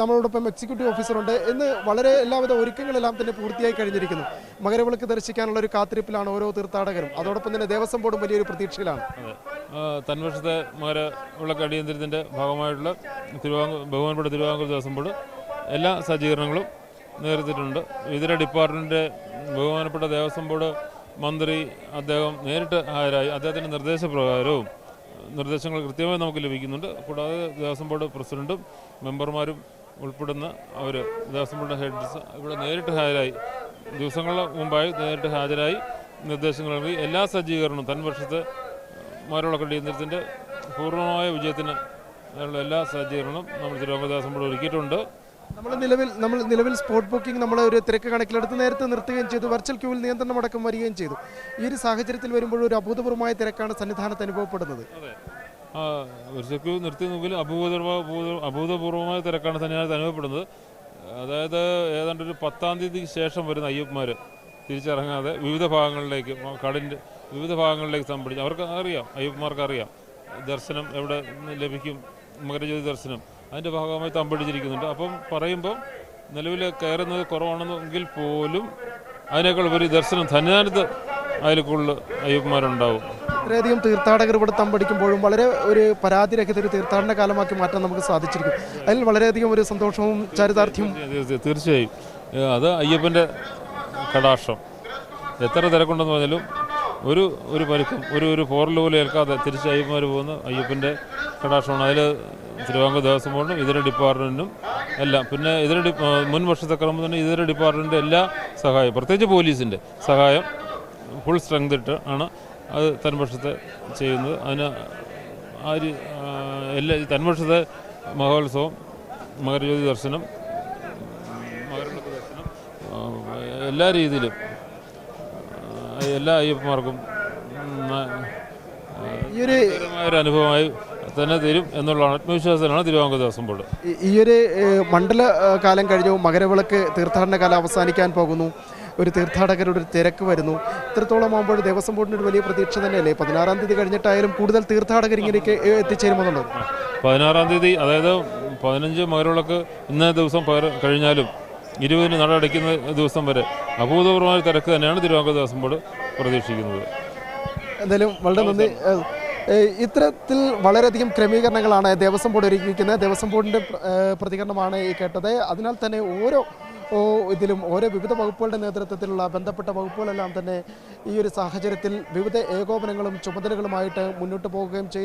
നമ്മളോടൊപ്പം എക്സിക്യൂട്ടീവ് ഓഫീസറുണ്ട് ഇന്ന് വളരെ എല്ലാവിധ ഒരുക്കങ്ങളെല്ലാം തന്നെ പൂർത്തിയായി കഴിഞ്ഞിരിക്കുന്നു. മകരവിളക്ക് ദർശിക്കാനുള്ള ഒരു കാത്തിരിപ്പിലാണ് ഓരോ തീർത്ഥാടകരും. അതോടൊപ്പം തന്നെ ദേവസ്വം ബോർഡും വലിയൊരു പ്രതീക്ഷയിലാണ്. തൻവർഷത്തെ മകര വിളക്ക് അടിയന്തരത്തിന്റെ ഭാഗമായിട്ടുള്ള തിരുവാങ്കൂർ ബഹുമാനപ്പെട്ട തിരുവാങ്കൂർ ദേവസ്വം ബോർഡ് എല്ലാ സജ്ജീകരണങ്ങളും നേരിട്ടിട്ടുണ്ട്. ഇതര ഡിപ്പാർട്ട്മെന്റ് ബഹുമാനപ്പെട്ട ദേവസ്വം ബോർഡ് മന്ത്രി അദ്ദേഹം നേരിട്ട് ഹാജരായി. അദ്ദേഹത്തിന്റെ നിർദ്ദേശപ്രകാരവും നിർദ്ദേശങ്ങൾ കൃത്യമായി നമുക്ക് ലഭിക്കുന്നുണ്ട്. കൂടാതെ ദേവസ്വം ബോർഡ് പ്രസിഡന്റും മെമ്പർമാരും ഉൾപ്പെടുന്ന അവർ ദേവസ്വം ബോർഡ് ഹെഡ്സ് ഇവിടെ നേരിട്ട് ഹാജരായി. ദിവസങ്ങൾക്ക് മുമ്പായി നേരിട്ട് ഹാജരായി നിർദ്ദേശങ്ങൾ നൽകി. എല്ലാ സജ്ജീകരണവും തൻ വർഷത്തെ മാരോളക്കടി കേന്ദ്രത്തിന്റെ പൂർണമായ വിജയത്തിന് എല്ലാ സജ്ജീകരണവും നമ്മൾ തിരുവനന്തപുരം ദേവസ്വം ബോർഡ് ഒരുക്കിയിട്ടുണ്ട്. നമ്മൾ നിലവിൽ നമ്മൾ നിലവിൽ സ്പോട്ട് ബുക്കിംഗ് നമ്മൾ ഒരു തിരക്ക് കണക്കിലെടുത്ത് നേരത്തെ നിർത്തുകയും ചെയ്തു. വെർച്വൽ ക്യൂവിൽ നിയന്ത്രണം അടക്കം വരികയും ചെയ്തു. ഈ ഒരു സാഹചര്യത്തിൽ വരുമ്പോൾ ഒരു അഭൂതപൂർവമായ തിരക്കാണ് സന്നിധാനത്ത് അനുഭവപ്പെടുന്നത്. നിർത്തി നോക്കിയാൽ അഭൂതപൂർവ അഭൂത- അഭൂതപൂർവമായ തിരക്കാണ് സന്നിധാനത്ത് അനുഭവപ്പെടുന്നത്. അതായത് ഏതാണ്ട് ഒരു പത്താം തീയതിക്ക് ശേഷം വരുന്ന അയ്യപ്പന്മാർ തിരിച്ചിറങ്ങാതെ വിവിധ ഭാഗങ്ങളിലേക്ക് കടലിന്റെ വിവിധ ഭാഗങ്ങളിലേക്ക് സംഭരിച്ചു അവർക്ക് അറിയാം അയ്യപ്പന്മാർക്ക് അറിയാം. ദർശനം എവിടെ ലഭിക്കും? മകരജ്യോതി ദർശനം. അതിന്റെ ഭാഗമായി തമ്പടിച്ചിരിക്കുന്നുണ്ട്. അപ്പം പറയുമ്പോൾ നിലവിൽ കയറുന്നത് കുറവാണെന്നെങ്കിൽ പോലും അതിനേക്കാൾ ഉപരി ദർശനം സന്നിധാനത്ത് അതിൽ കൂടുതൽ അയ്യപ്പന്മാരുണ്ടാവും. ഇത്രയധികം തീർത്ഥാടകർ ഇവിടെ തമ്പടിക്കുമ്പോഴും വളരെ ഒരു പരാതിരഹിത ഒരു തീർത്ഥാടന കാലമാക്കി മാറ്റാൻ നമുക്ക് സാധിച്ചിരിക്കും. അതിൽ വളരെയധികം ഒരു സന്തോഷവും ചരിതാർത്ഥ്യവും തീർച്ചയായും, അത് അയ്യപ്പന്റെ കടാക്ഷം. എത്ര തിരക്കുണ്ടെന്ന് പറഞ്ഞാലും ഒരു ഒരു പരുക്കും ഒരു ഒരു പോറൽ പോലും ഏൽക്കാതെ തിരിച്ച് അയ്യപ്പന്മാർ പോകുന്ന അയ്യപ്പന്റെ കടാക്ഷമാണ്. അതിൽ തിരുവാങ്കൂർ ദേവസ്വം ബോർഡിനും ഇതര ഡിപ്പാർട്ട്മെന്റിനും എല്ലാം. പിന്നെ ഇതര മുൻ വർഷത്തെ ക്രമം തന്നെ ഇതര ഡിപ്പാർട്ട്മെന്റിന്റെ എല്ലാ സഹായം പ്രത്യേകിച്ച് പോലീസിന്റെ സഹായം ഫുൾ സ്ട്രെങ്ത് ഇട്ട് ആണ് അത് തൻപക്ഷത്തെ ചെയ്യുന്നത്. അതിന് ആര് എല്ലാ തൻവർഷത്തെ മഹോത്സവം മകരജ്യോതി ദർശനം മകരവിളക്ക് ദർശനം എല്ലാ രീതിയിലും എല്ലാ അയ്യപ്പന്മാർക്കും ഒരു അനുഭവമായി തന്നെ തരും എന്നുള്ള ആത്മവിശ്വാസത്തിലാണ് തിരുവാങ്കൂർ ദേവസ്വം ബോർഡ് ഈ- ഒരു മണ്ഡല കാലം കഴിഞ്ഞു മകരവിളക്ക് തീർത്ഥാടന കാലം അവസാനിക്കാൻ പോകുന്നു. ഒരു തീർത്ഥാടകരുടെ ഒരു തിരക്ക് വരുന്നു. ഇത്രത്തോളം ആകുമ്പോൾ ദേവസ്വം ബോർഡിന് ഒരു വലിയ പ്രതീക്ഷ തന്നെയല്ലേ? പതിനാറാം തീയതി കഴിഞ്ഞിട്ടായാലും കൂടുതൽ തീർത്ഥാടകർ ഇങ്ങനെയൊക്കെ എത്തിച്ചേരുമെന്നുള്ളത്. പതിനാറാം തീയതി അതായത് പതിനഞ്ച് മകരവിളക്ക് ഇന്നേ ദിവസം കഴിഞ്ഞാലും ഇരുപതിന് നട അടയ്ക്കുന്ന ദിവസം വരെ അഭൂതപൂർവമായ തിരക്ക് തന്നെയാണ് തിരുവാങ്കൂർ ദേവസ്വം ബോർഡ് പ്രതീക്ഷിക്കുന്നത്. എന്തായാലും വളരെ നന്ദി. ഇത്തരത്തിൽ വളരെയധികം ക്രമീകരണങ്ങളാണ് ദേവസ്വം ബോർഡ് ഒരുക്കിയിരിക്കുന്നത്. ദേവസ്വം ബോർഡിന്റെ പ്രതികരണമാണ് ഈ കേട്ടത്. അതിനാൽ തന്നെ ഓരോ ഇതിലും ഓരോ വിവിധ വകുപ്പുകളുടെ നേതൃത്വത്തിലുള്ള ബന്ധപ്പെട്ട വകുപ്പുകളെല്ലാം തന്നെ ഈ ഒരു സാഹചര്യത്തിൽ വിവിധ ഏകോപനങ്ങളും ചുമതലകളുമായിട്ട് മുന്നോട്ട് പോവുകയും ചെയ്യുന്നു.